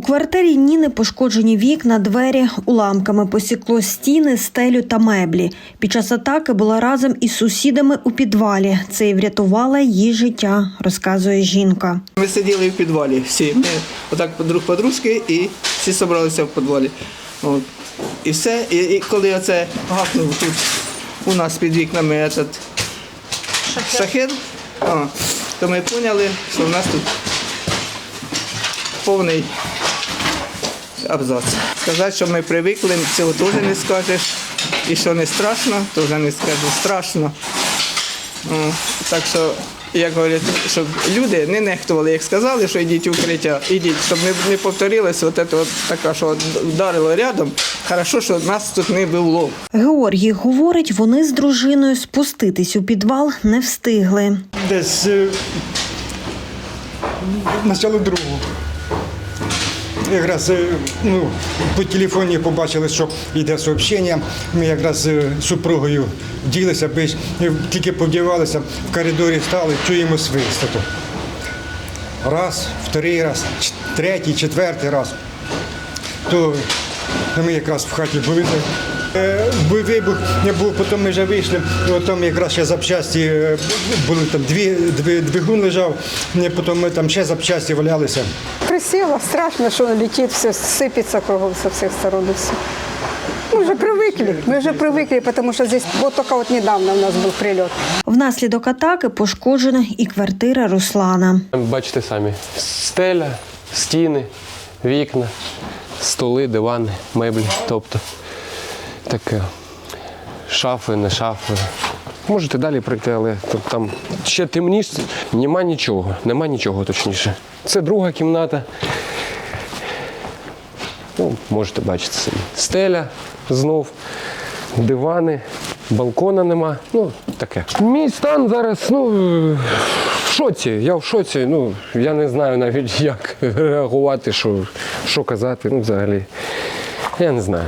квартирі Ніни пошкоджені вікна, двері, уламками посікло стіни, стелю та меблі. Під час атаки була разом із сусідами у підвалі. Це і врятувало її життя, розказує жінка. Ми сиділи в підвалі всі. Ми отак друг подружки і всі зібралися в підвалі. От. І все. І, і коли оце гахнув тут у нас під вікнами этот шахет, а, то ми поняли, що в нас тут повний абзац. Сказати, що ми привикли, цього теж не скажеш. І що не страшно, теж не скажу страшно. Так що, як говорять, щоб люди не нехтували, як сказали, що йдіть укриття, ідіть, щоб не, не повторилося от це от така, що вдарило рядом. Хорошо, що нас тут не було. Георгій говорить, вони з дружиною спуститись у підвал не встигли. Десь е, начало другого. Якраз е, ну, по телефоні побачили, що йде сообщення. Ми якраз е, з супругою ділися, е, тільки подівалися, в коридорі стали, чуємо свистоту. Раз, вторий раз, третій, четвертий раз. То ми якраз в хаті були. Е, Був вибух, не був, потім ми вже вийшли, і от там якраз ще запчасті е, були там дві, дві двигун лежав, і потім ми там ще запчасті валялися. Присела, страшно, что он летит, все сыпется кругом со всех сторон и все. Мы уже привыкли, мы уже привыкли, потому что здесь вот только вот недавно у нас был прилет. Внаслідок атаки пошкоджена і квартира Руслана. Бачите самі: стеля, стіни, вікна, столи, дивани, меблі. Тобто таке. Шафи, не шафи. Можете далі прийти, але там ще темніше, нема нічого, нема нічого точніше. Це друга кімната. Ну, можете бачити самі. Стеля знов, дивани, балкона нема. Ну, таке. Мій стан зараз, ну, в шоці. Я в шоці. Ну, я не знаю навіть, як реагувати, що, що казати. Ну, взагалі. Я не знаю.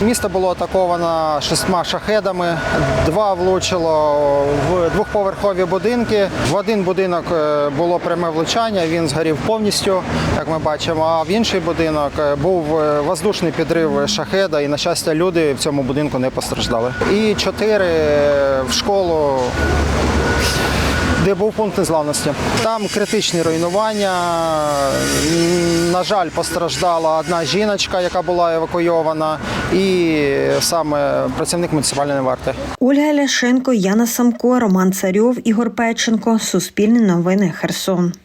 Місто було атаковано шістьма шахедами. Два влучило в двохповерхові будинки. В один будинок е, було пряме влучання, він згорів повністю, як ми бачимо. А в інший будинок е, був е, воздушний підрив шахеда, і, на щастя, люди в цьому будинку не постраждали. І чотири в школу. Де був пункт незламності. Там критичні руйнування. На жаль, постраждала одна жіночка, яка була евакуйована, і саме працівник муніципальної варти. Ольга Ляшенко, Яна Самко, Роман Царьов, Ігор Печенко. Суспільне новини Херсон.